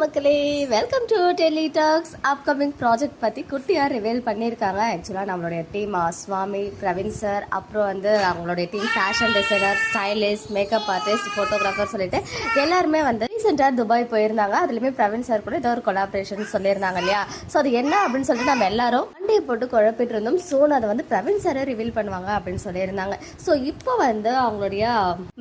மக்களே welcome to Delhi talks upcoming project பற்றி குட்டியாக ரிவீல் பண்ணியிருக்காங்க. ஆக்சுவலாக நம்மளுடைய டீம் சுவாமி பிரவீன் சார் அப்புறம் வந்து அவங்களுடைய team fashion designer stylist makeup artist photographer சொல்லிட்டு எல்லாருமே வந்து ரீசெண்டாக துபாய் போயிருந்தாங்க. அதுலேயுமே பிரவீன் சார் கூட ஏதோ ஒரு கொலாபரேஷன் சொல்லியிருந்தாங்க இல்லையா? ஸோ அது என்ன அப்படின்னு சொல்லிட்டு நம்ம எல்லாரும் வண்டியை போட்டு குழப்பிட்டு இருந்தோம் சோன் அதை வந்து பிரவீன் சாரே ரிவீல் பண்ணுவாங்க அப்படின்னு சொல்லியிருந்தாங்க. ஸோ இப்போ வந்து அவங்களுடைய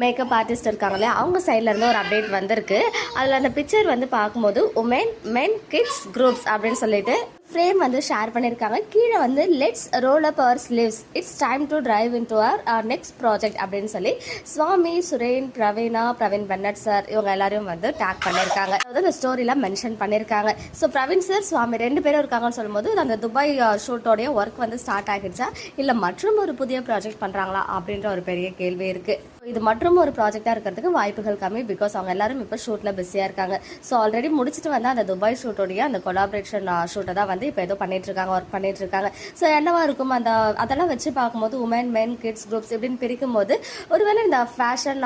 மேக்கப் ஆர்டிஸ்ட் இருக்காங்க இல்லையா? அவங்க சைடில் இருந்து ஒரு அப்டேட் வந்திருக்கு. அதில் அந்த பிக்சர் வந்து பார்க்கும்போது உமன் மென் கிட்ஸ் குரூப்ஸ் அப்படின்னு சொல்லிட்டு ஃப்ரேம் வந்து ஷேர் பண்ணியிருக்காங்க கீழே வந்து let's roll up our sleeves it's time to dive into our next project அப்படின்னு சொல்லி சுவாமி சுரேன் பிரவீனா பிரவீன் பன்னட் சார் இவங்க எல்லாரையும் வந்து டேக் பண்ணியிருக்காங்க அதாவது அந்த ஸ்டோரிலாம் மென்ஷன் பண்ணியிருக்காங்க ஸோ பிரவீன் சார் சுவாமி ரெண்டு பேரும் இருக்காங்கன்னு சொல்லும்போது அந்த துபாய் ஷூட்டோடைய ஒர்க் வந்து ஸ்டார்ட் ஆகிடுச்சா? இல்லை மற்றும் ஒரு புதிய ப்ராஜெக்ட் பண்ணுறாங்களா அப்படின்ற ஒரு பெரிய கேள்வி இருக்குது இது மற்றும் ஒரு ப்ராஜெக்டாக இருக்கிறதுக்கு வாய்ப்புகள் கம்மி பிகாஸ் அவங்க எல்லாரும் இப்போ ஷூட்டில் பிஸியாக இருக்காங்க. ஸோ ஆல்ரெடி முடிச்சுட்டு வந்து அந்த துபாய் ஷூட்டோடைய அந்த கொலாபரேஷன் ஷூட்டை தான் வந்து இப்போ ஏதோ பண்ணிட்டு இருக்காங்க ஒர்க் பண்ணிட்டு இருக்காங்க. ஸோ என்னவா இருக்கும் அந்த அதெல்லாம் வச்சு பார்க்கும்போது உமன் மென் கிட்ஸ் குரூப்ஸ் இப்படின்னு பிரிக்கும் போது ஒருவேளை இந்த ஃபேஷன்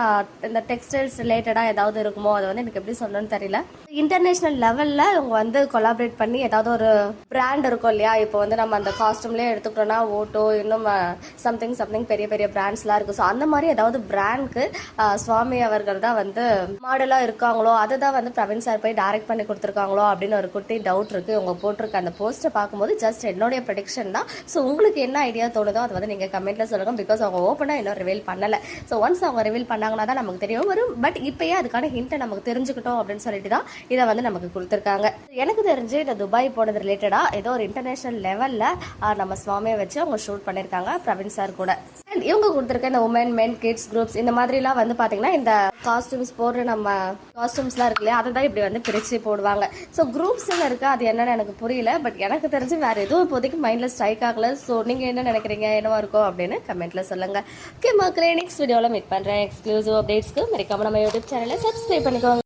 இந்த டெக்ஸ்டைல்ஸ் ரிலேட்டடாக ஏதாவது இருக்குமோ அதை வந்து எனக்கு எப்படி சொல்லணும்னு தெரியல. இன்டர்நேஷனல் லெவலில் இவங்க வந்து கொலாபரேட் பண்ணி ஏதாவது ஒரு பிராண்ட் இருக்கும் இல்லையா? இப்போ வந்து நம்ம அந்த காஸ்டியூம்லேயே எடுத்துக்கிட்டோம்னா ஓட்டோ இன்னும் சம்திங் சம்திங் பெரிய பெரிய பிராண்ட்ஸ்லாம் இருக்குது ஸோ அந்த மாதிரி ஏதாவது பிராண்ட்க்கு சுவாமி அவர்கள் தான் வந்து மாடலாக இருக்காங்களோ அதை தான் வந்து பிரவீன் சார் போய் டைரக்ட் பண்ணி கொடுத்துருக்காங்களோ அப்படின்னு ஒரு குட்டி டவுட் இருக்குது இவங்க போட்டிருக்க அந்த போஸ்ட்டை பார்க்கும்போது ஜஸ்ட் என்னுடைய ப்ரடிக்ஷன் தான். ஸோ உங்களுக்கு என்ன ஐடியா தோணுதோ அதை வந்து நீங்கள் கமெண்ட்டில் சொல்லுங்கள் பிகாஸ் அவங்க ஓப்பனாக இன்னும் ரிவீல் பண்ணலை. ஸோ ஒன்ஸ் அவங்க ரிவீல் பண்ணாங்கன்னா தான் நமக்கு தெரியும். வரும் பட் இப்போயே அதுக்கான ஹிண்ட்டை நமக்கு தெரிஞ்சுக்கிட்டோம் அப்படின்னு சொல்லிட்டு தான் இதை வந்து நமக்கு கொடுத்துருக்காங்க. எனக்கு தெரிஞ்சு இந்த துபாய் போனது ரிலேட்டடாக ஏதோ ஒரு இன்டர்நேஷனல் லெவலில் நம்ம சுவாமியை வச்சு அவங்க ஷூட் பண்ணியிருக்காங்க பிரவீன் சார் கூட. இவங்க கொடுத்துருக்க இந்த உமன் மென் கிட்ஸ் குரூப்ஸ் இந்த மாதிரிலாம் வந்து பார்த்தீங்கன்னா இந்த காஸ்டியூம்ஸ் போடுற நம்ம காஸ்டியூம்ஸ்லாம் இருக்கு இல்லையா அதை தான் இப்படி வந்து பிரித்து போடுவாங்க. ஸோ குரூப்ஸ்ன்னு இருக்கு அது என்னன்னு எனக்கு புரியல பட் எனக்கு தெரிஞ்சு வேற எதுவும் இப்போதைக்கு மைண்டில் ஸ்ட்ரைக் ஆகல. ஸோ நீங்கள் என்ன நினைக்கிறீங்க என்னவா இருக்கும் அப்படின்னு கமெண்ட்ல சொல்லுங்க. ஓகே மக்களே நெக்ஸ்ட் வீடியோவில் மீட் பண்ணுறேன் எக்ஸ்க்ளூசிவ் அப்டேட்ஸ்க்கு மறக்காம நம்ம யூடியூப் சேனலை சப்ஸ்கிரைப் பண்ணிக்கோங்க.